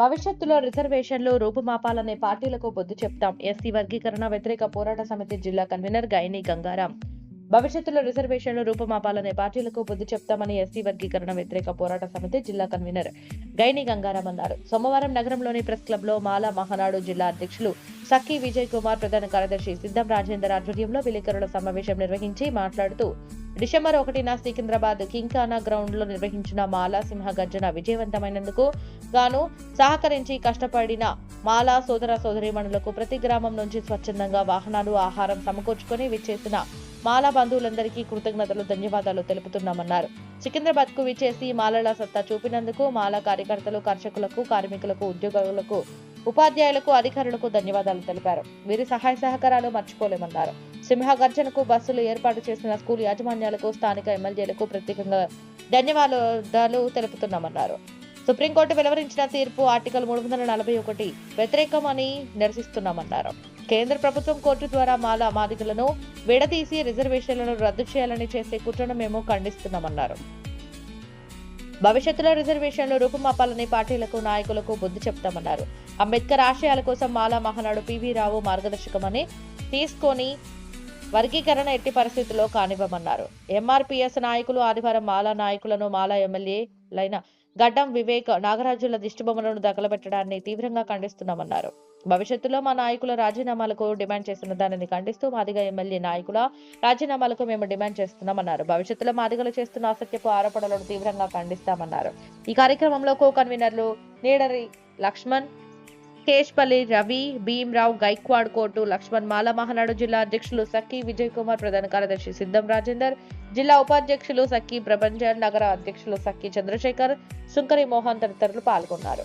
భవిష్యత్తులో రిజర్వేషన్లు రూపుమాపాలనే పార్టీలకు బొద్దు చెప్తాం. ఎస్సీ వర్గీకరణ వ్యతిరేక పోరాట సమితి జిల్లా కన్వీనర్ గైని గంగారాం. భవిష్యత్తులో రిజర్వేషన్లు రూపుమాపాలనే పార్టీలకు బుద్ధి చెప్తామని ఎస్సీ వర్గీకరణ వ్యతిరేక పోరాట సమితి జిల్లా కన్వీనర్ గైని గంగారాం అన్నారు. సోమవారం నగరంలోని ప్రెస్ క్లబ్లో మాలా మహానాడు జిల్లా అధ్యక్షులు సఖి విజయ్ కుమార్ ప్రధాన కార్యదర్శి సిద్ధం రాజేందర్ ఆధ్వర్యంలో విలేకరుల సమావేశం నిర్వహించి మాట్లాడుతూ డిసెంబర్ ఒకటిన సికింద్రాబాద్ కింకానా గ్రౌండ్లో నిర్వహించిన మాలా సింహ గర్జన విజయవంతమైనందుకు గాను సహకరించి కష్టపడిన మాలా సోదర సోదరిమణులకు ప్రతి గ్రామం నుంచి స్వచ్ఛందంగా వాహనాలు ఆహారం సమకూర్చుకొని విచ్చేసిన మాలా బంధువులందరికీ కృతజ్ఞతలు ధన్యవాదాలు తెలుపుతున్నామన్నారు. సికింద్రాబాద్కు విచ్చేసి మాలల సత్తా చూపినందుకు మాలా కార్యకర్తలు కర్షకులకు కార్మికులకు ఉద్యోగులకు ఉపాధ్యాయులకు అధికారులకు ధన్యవాదాలు తెలిపారు. వీరి సహాయ సహకారాలు మర్చిపోలేమన్నారు. సింహగర్జనకు బస్సులు ఏర్పాటు చేసిన స్కూల్ యాజమాన్యాలకు స్థానిక ఎమ్మెల్యేలకు ప్రత్యేకంగా ధన్యవాదాలు తెలుపుతున్నామన్నారు. సుప్రీంకోర్టు వెలువరించిన తీర్పు ఆర్టికల్ మూడు వందల నలభై ఒకటి వ్యతిరేకమని నిరసిస్తున్నామన్నారు. కేంద్ర ప్రభుత్వం కోర్టు ద్వారా మాల మాదిగలను విడదీసి రిజర్వేషన్లను రద్దు చేయాలని చేసే కుట్రను మేము ఖండిస్తున్నామన్నారు. భవిష్యత్తులో రిజర్వేషన్లు రూపుమాపాలని పార్టీలకు నాయకులకు బుద్ధి చెప్తామన్నారు. అంబేద్కర్ ఆశయాల కోసం మాలా మహానాడు పివి రావు మార్గదర్శకమని తీసుకొని వర్గీకరణ ఎట్టి పరిస్థితుల్లో కానివ్వమన్నారు. ఎంఆర్పీఎస్ నాయకులు ఆదివారం మాలా నాయకులను మాలా ఎమ్మెల్యేలైన గడ్డం వివేక్ నాగరాజుల దిష్టిబొమ్మలను దగలబెట్టడాన్ని తీవ్రంగా ఖండిస్తున్నామన్నారు. భవిష్యత్తులో మా నాయకుల రాజీనామాలకు డిమాండ్ చేస్తున్న దానిని ఖండిస్తూ మాదిగ ఎమ్మెల్యే నాయకుల రాజీనామాలకు మేము డిమాండ్ చేస్తున్నామన్నారు. భవిష్యత్తులో మాదిగలు చేస్తున్న అసత్యపు ఆరోపణలను తీవ్రంగా ఖండిస్తామన్నారు. ఈ కార్యక్రమంలో కో కన్వీనర్లు నీడరి లక్ష్మణ్ కేష్పల్లి రవి భీమ్రావు గైక్వాడ్ కోటు లక్ష్మణ్ మాల మహానాడు జిల్లా అధ్యక్షులు సఖి విజయ్ కుమార్ ప్రధాన కార్యదర్శి సిద్ధం రాజేందర్ జిల్లా ఉపాధ్యక్షులు సఖి ప్రభంజన్ నగర అధ్యక్షులు సఖి చంద్రశేఖర్ సుంకరి మోహన్ తదితరులు పాల్గొన్నారు.